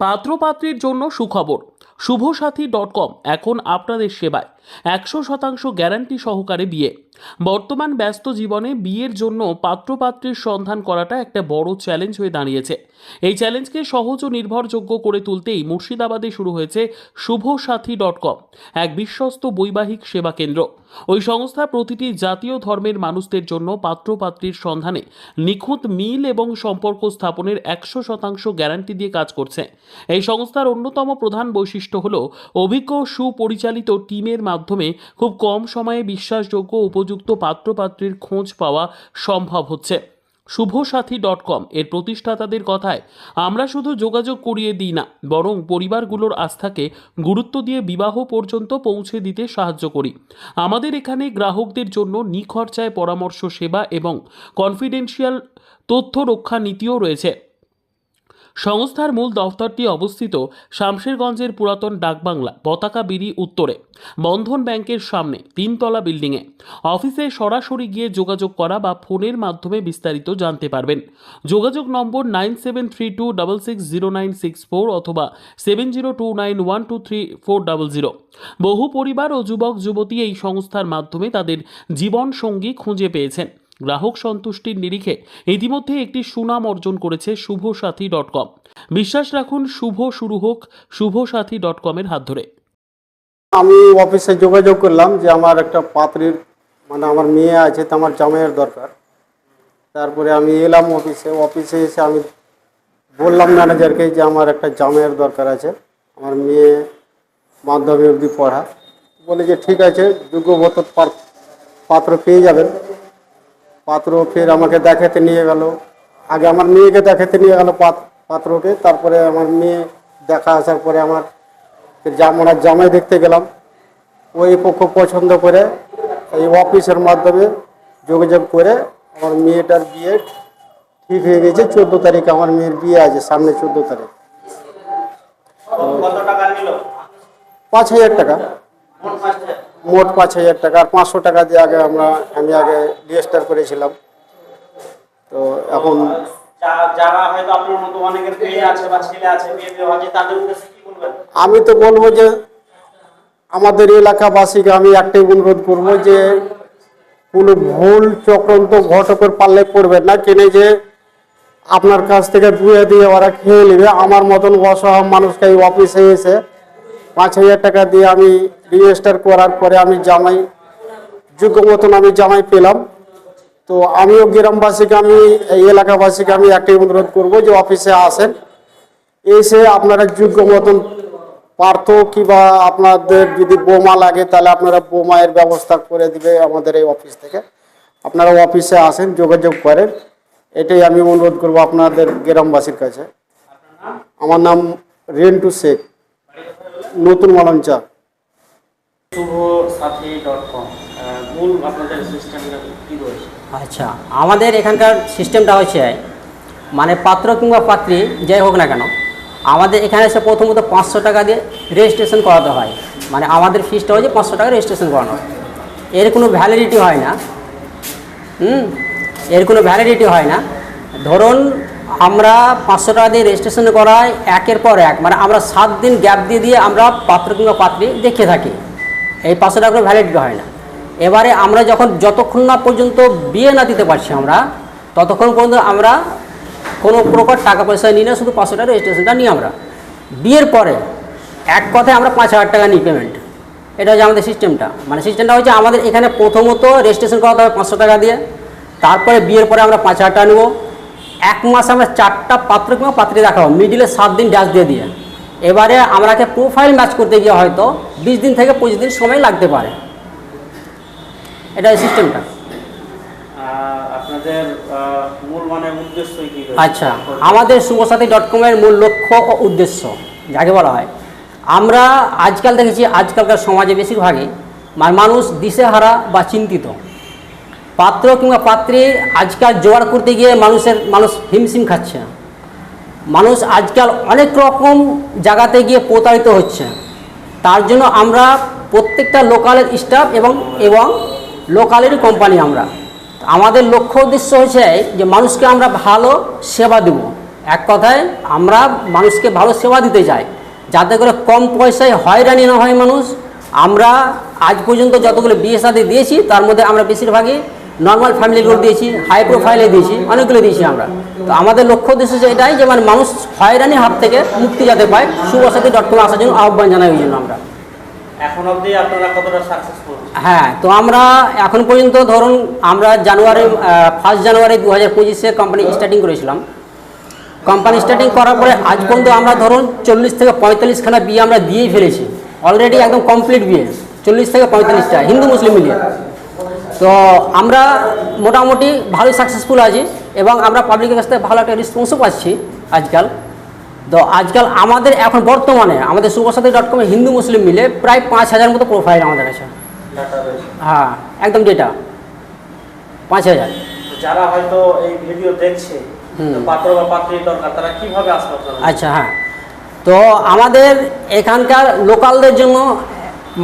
পাত্রপাত্রীর জন্য সুখবর। শুভসাথী dot com, এখন আপনাদের সেবায়। একশো শতাংশ গ্যারান্টি সহকারে বিয়ে। বর্তমান ব্যস্ত জীবনে বিয়ের জন্য পাত্রপাত্রীর সন্ধান করাটা একটা বড় চ্যালেঞ্জ হয়ে দাঁড়িয়েছে। এই চ্যালেঞ্জকে সহজ ও নির্ভরযোগ্য করে তুলতেই মুর্শিদাবাদে শুরু হয়েছে শুভসাথী ডট কম, এক বিশ্বস্ত বৈবাহিক সেবা কেন্দ্র। ওই সংস্থা প্রতিটি জাতীয় ধর্মের মানুষদের জন্য পাত্রপাত্রীর সন্ধানে নিখুঁত মিল এবং সম্পর্ক স্থাপনের একশো শতাংশ গ্যারান্টি দিয়ে কাজ করছে। এই সংস্থার অন্যতম প্রধান বৈশিষ্ট্য হল অভিজ্ঞ সুপরিচালিত টিমের মাধ্যমে খুব কম সময়ে বিশ্বাসযোগ্য উপযুক্ত পাত্রপাত্রীর খোঁজ পাওয়া সম্ভব হচ্ছে। শুভসাথী ডট কম এর প্রতিষ্ঠাতাদের কথায়, আমরা শুধু যোগাযোগ করিয়ে দিই না, বরং পরিবারগুলোর আস্থাকে গুরুত্ব দিয়ে বিবাহ পর্যন্ত পৌঁছে দিতে সাহায্য করি। আমাদের এখানে গ্রাহকদের জন্য নিখরচায় পরামর্শ সেবা এবং কনফিডেন্সিয়াল তথ্য রক্ষা নীতিও রয়েছে। সংস্থার মূল দফতরটি অবস্থিত শামশেরগঞ্জের পুরাতন ডাকবাংলা পতাকা বিড়ি উত্তরে, বন্ধন ব্যাংকের সামনে তিনতলা বিল্ডিংয়ে। অফিসে সরাসরি গিয়ে যোগাযোগ করা বা ফোনের মাধ্যমে বিস্তারিত জানতে পারবেন। যোগাযোগ নম্বর nine seven three two double six zero nine six four অথবা seven zero two nine one two three four double zero. বহু পরিবার ও যুবক যুবতী এই সংস্থার মাধ্যমে তাদের জীবন সঙ্গী খুঁজে পেয়েছেন। গ্রাহক সন্তুষ্টির নিরিখে ইতিমধ্যে একটি সুনাম অর্জন করেছে শুভসাথী ডট কম। বিশ্বাস রাখুন, শুভ শুরু হোক শুভসাথী ডট কমের হাত ধরে। আমি অফিসে যোগাযোগ করলাম যে আমার একটা পাত্রীর মানে আমার মেয়ে আছে, তো আমার জামাইয়ের দরকার। তারপরে আমি এলাম অফিসে অফিসে এসে আমি বললাম ম্যানেজারকে যে আমার একটা জামাইয়ের দরকার আছে, আমার মেয়ে মাধ্যমিক অবধি পড়া। বলে যে ঠিক আছে যোগ্যবত পাত্র পেয়ে যাবেন। পাত্র ফের আমাকে দেখাতে নিয়ে গেল। আগে আমার মেয়েকে দেখাতে নিয়ে গেল পাত্রকে। তারপরে আমার মেয়ে দেখা আসার পরে আমার জামার জামাই দেখতে গেলাম। ওই পক্ষ পছন্দ করে এই অফিসের মাধ্যমে যোগাযোগ করে আমার মেয়েটার বিয়ে ঠিক হয়ে গেছে। চোদ্দ তারিখ আমার মেয়ের বিয়ে আছে সামনে চোদ্দ তারিখ। পাঁচ হাজার টাকা। মোট পাঁচ হাজার। টাকা আর পাঁচশো টাকা দিয়ে আগে আমরা আমি আগে রেজিস্টার করেছিলাম তো এখন যারা হয়তো আপনার মতো অনেকের মেয়ে আছে বা ছেলে আছে বিয়ে আছে তাদের উদ্দেশ্যে কি বলবেন আমি তো বলব যে আমাদের এলাকাবাসীকে আমি একটাই অনুরোধ করব যে কোনো ভুল চক্রান্ত ঘটকের পাল্লে পড়বেন না কেনে যে আপনার কাছ থেকে ধুয়ে দিয়ে ওরা খেয়ে নেবে আমার মতন অসহায় মানুষকে এই অফিসে এসে পাঁচ হাজার টাকা দিয়ে আমি রেজিস্টার করার পরে আমি জামাই, যোগ্য মতন আমি জামাই পেলাম। তো আমিও গ্রামবাসীকে, আমি এই এলাকাবাসীকে আমি একটাই অনুরোধ করব যে অফিসে আসেন। এসে আপনারা যোগ্য মতন পার্থ কিংবা আপনাদের যদি বোমা লাগে, তাহলে আপনারা বোমায়ের ব্যবস্থা করে দিবে আমাদের এই অফিস থেকে। আপনারা অফিসে আসেন, যোগাযোগ করেন। এটাই আমি অনুরোধ করব আপনাদের গ্রামবাসীর কাছে। আমার নাম রেন্টু শেখ, নতুন মালঞ্চা। আচ্ছা আমাদের এখানকার সিস্টেমটা হচ্ছে মানে পাত্র কিংবা পাত্রী যাই হোক না কেন, আমাদের এখানে এসে প্রথমত পাঁচশো টাকা দিয়ে রেজিস্ট্রেশন করাতে হয়। মানে আমাদের ফিসটা হচ্ছে পাঁচশো টাকা রেজিস্ট্রেশন করানো এর কোনো ভ্যালিডিটি হয় না। হুম? এর কোনো ভ্যালিডিটি হয় না। ধরুন, আমরা পাঁচশো টাকা দিয়ে রেজিস্ট্রেশন করাই একের পর এক মানে আমরা সাত দিন গ্যাপ দিয়ে দিয়ে আমরা পাত্র কিংবা পাত্রী দেখে থাকি। এই পাঁচশো টাকা করে ভ্যালিডিটি হয় না। এবারে আমরা যখন যতক্ষণ না পর্যন্ত বিয়ে না দিতে পারছি আমরা, ততক্ষণ পর্যন্ত আমরা কোনো প্রকার টাকা পয়সা নিই না, শুধু পাঁচশো টাকা রেজিস্ট্রেশনটা নিই আমরা। বিয়ের পরে এক কথায় আমরা পাঁচ হাজার টাকা নিই পেমেন্ট এটা হচ্ছে আমাদের সিস্টেমটা মানে সিস্টেমটা হচ্ছে আমাদের এখানে প্রথমত রেজিস্ট্রেশন করাতে হবে পাঁচশো টাকা দিয়ে। তারপরে বিয়ের পরে আমরা পাঁচ হাজার টাকা নেব। এক মাস আমরা চারটা পাত্র কিংবা পাত্রী দেখাবো। মিডিলে সাত দিন ড্যাশ দিয়ে দিয়ে। এবারে আমরাকে প্রোফাইল ম্যাচ করতে গিয়ে হয়তো বিশ দিন থেকে পঁচিশ দিন সময় লাগতে পারে। এটা সিস্টেমটা আপনাদের মূল মানে কি আচ্ছা আমাদের শুভসাথী ডট কমের মূল লক্ষ্য ও উদ্দেশ্য যাকে বলা হয়। আমরা আজকাল দেখেছি আজকালকার সমাজে বেশিরভাগই মানুষ দিশেহারা বা চিন্তিত। পাত্র কিংবা পাত্রী আজকাল জোগাড় করতে গিয়ে মানুষের মানুষ হিমশিম খাচ্ছে মানুষ আজকাল অনেক রকম জায়গাতে গিয়ে প্রতারিত হচ্ছে। তার জন্য আমরা প্রত্যেকটা লোকালের স্টাফ এবং এবং লোকালেরই কোম্পানি আমরা। আমাদের লক্ষ্য উদ্দেশ্য হচ্ছে যে মানুষকে আমরা ভালো সেবা দেব। এক কথায় আমরা মানুষকে ভালো সেবা দিতে চাই। যাতে করে কম পয়সায় হয়রানি না হয় মানুষ। আমরা আজ পর্যন্ত যতগুলো বিয়ে সাথে দিয়েছি, তার মধ্যে আমরা বেশিরভাগই নর্মাল ফ্যামিলি ফ্যামিলিগুলো দিয়েছি হাই প্রোফাইলে দিয়েছি অনেকগুলো দিয়েছি আমরা। তো আমাদের লক্ষ্য উদ্দেশ্য যে এটাই যে মানে মানুষ হয়রানির হাত থেকে মুক্তি যাতে পায় শুভসাথী ডট কম আসার জন্য আহ্বান জানাই ওই জন্য আমরা। এখন অবধি আপনারা কতটা সাকসেসফুল হ্যাঁ তো আমরা এখন পর্যন্ত ধরুন আমরা জানুয়ারি ফার্স্ট জানুয়ারি দু হাজার পঁচিশে কোম্পানি স্টার্টিং করেছিলাম। কোম্পানি স্টার্টিং করার পরে আজ পর্যন্ত আমরা ধরুন চল্লিশ থেকে পঁয়তাল্লিশখানা বিয়ে আমরা দিয়েই ফেলেছি। অলরেডি একদম কমপ্লিট বিয়ে চল্লিশ থেকে পঁয়তাল্লিশটা হিন্দু মুসলিম মিলিয়ে। তো আমরা মোটামুটি ভালোই সাকসেসফুল আছি এবং আমরা পাবলিকের কাছ থেকে ভালো একটা রেসপন্সও পাচ্ছি আজকাল। তো আজকাল আমাদের এখন বর্তমানে আমাদের শুভসাথী ডট কমে হিন্দু মুসলিম মিলে প্রায় পাঁচ হাজার মতো প্রোফাইল আমাদের আছে হ্যাঁ একদম ডেটা পাঁচ হাজার। যারা হয়তো এই ভিডিও দেখছে পাত্র বা পাত্রীর দরকার তারা কীভাবে আসবে আচ্ছা হ্যাঁ। তো আমাদের এখানকার লোকালদের জন্য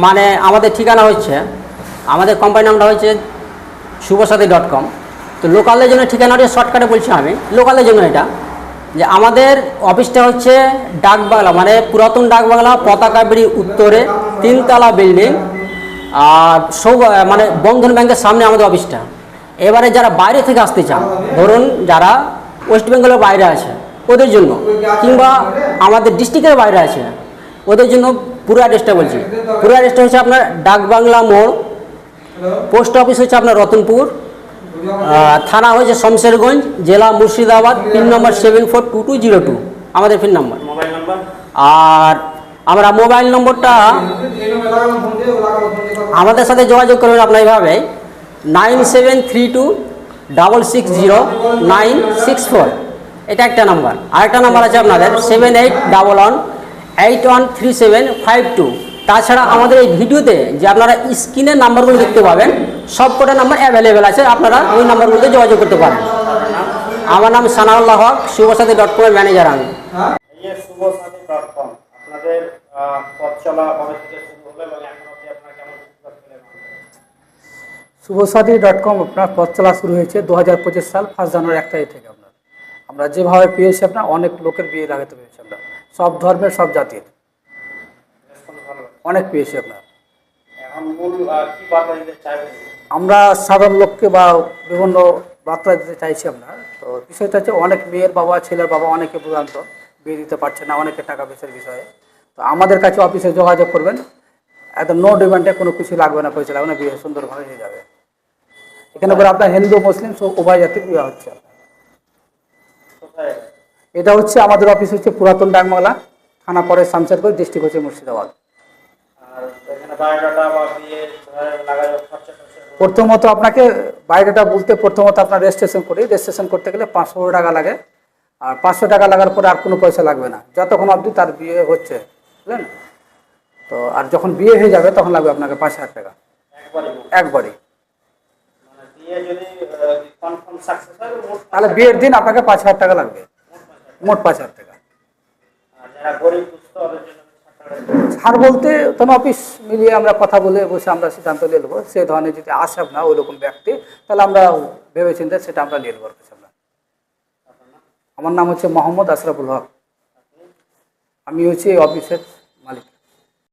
মানে আমাদের ঠিকানা হচ্ছে আমাদের কোম্পানির নামটা হচ্ছে শুভসাথী ডট কম তো লোকালদের জন্য ঠিকানাটা শর্টকাটে বলছি আমি। লোকালদের জন্য এটা। যে আমাদের অফিসটা হচ্ছে ডাকবাংলা মানে পুরাতন ডাকবাংলা, পতাকা বিড়ি উত্তরে তিনতলা বিল্ডিং আর সৌ মানে বন্ধন ব্যাংকের সামনে আমাদের অফিসটা এবারে যারা বাইরে থেকে আসতে চান, ধরুন যারা ওয়েস্ট বেঙ্গলের বাইরে আছে, ওদের জন্য, কিংবা আমাদের ডিস্ট্রিক্টের বাইরে আছে, ওদের জন্য পুরো অ্যাড্রেসটা বলছি। পুরো অ্যাড্রেসটা হচ্ছে আপনার ডাকবাংলা মোড় পোস্ট অফিস হচ্ছে আপনার রতনপুর। থানা হয়েছে শমশেরগঞ্জ জেলা Murshidabad pin number seven four two two zero two আমাদের পিন নম্বর। নাম্বার আর আমরা মোবাইল নম্বরটা আমাদের সাথে যোগাযোগ করবেন আপনার এইভাবে nine seven three two double six zero nine six four এটা একটা নাম্বার আরেকটা নাম্বার আছে আপনাদের seven eight double one eight one three seven five two তাছাড়া আমাদের এই ভিডিওতে যে আপনারা স্ক্রিনের নাম্বারগুলো দেখতে পাবেন সব কটা নাম্বার অ্যাভেলেবেল আছে আপনারা ওই নাম্বারগুলোতে যোগাযোগ করতে পারেন। আমার নাম সানাউল্লাহ হক শুভসাথী ডট কমের ম্যানেজার আমি। এই যে শুভ সাথী ডট কম আপনাদের পথ চলা শুরু হলো এবং এখন আপনারা কেমন ফিডব্যাক শুভসাথী ডট কম আপনার পথ চলা শুরু হয়েছে দু হাজার পঁচিশ সাল ফার্স্ট জানুয়ারি এক তারিখ থেকে আপনার আমরা যেভাবে পেয়েছি আপনার অনেক লোকের বিয়ে লাগাতে পেরেছি আমরা। সব ধর্মের সব জাতির। অনেক পেয়েছি আপনার আমরা সাধারণ লোককে বা বিভিন্ন বার্তা দিতে চাইছি আমরা। তো বিষয়টা হচ্ছে অনেক মেয়ের বাবা ছেলের বাবা অনেকে ভোগান্ত বিয়ে দিতে পারছে না অনেকে টাকা পয়সার বিষয়ে। তো আমাদের কাছে অফিসে যোগাযোগ করবেন। একদম নো ডিমান্ডে কোনো কিছু লাগবে না পয়সা লাগবে না বিয়ে সুন্দরভাবে হয়ে যাবে। এখানে পরে আপনার হিন্দু মুসলিম সব উভয় জাতির বিয়ে হচ্ছে। এটা হচ্ছে আমাদের অফিস হচ্ছে পুরাতন ডাকবাংলা থানা পরে শামশেরগঞ্জ ডিস্ট্রিক্ট হচ্ছে মুর্শিদাবাদ। প্রথমত আপনাকে বাইরেটা বলতে প্রথমত আপনার রেজিস্ট্রেশন করি। রেজিস্ট্রেশন করতে গেলে পাঁচশো টাকা লাগে। আর পাঁচশো টাকা লাগার পরে আর কোনো পয়সা লাগবে না। যতক্ষণ অবধি তার বিয়ে হচ্ছে বুঝলেন? তো আর যখন বিয়ে হয়ে যাবে তখন লাগবে আপনাকে পাঁচ হাজার টাকা। একবারই মানে তাহলে বিয়ের দিন আপনাকে পাঁচ হাজার টাকা লাগবে। মোট পাঁচ হাজার টাকা। ছাড় বলতে কোনো অফিস মিলিয়ে আমরা কথা বলে বসে আমরা সিদ্ধান্ত নিয়ে নেব। সে ধরনের যদি আসে না ওই রকম ব্যক্তি, তাহলে আমরা ভেবে সেটা আমরা নিয়ে নেব। আমরা আমার নাম হচ্ছে মোহাম্মদ আশরাফুল হক। আমি হচ্ছে অফিসের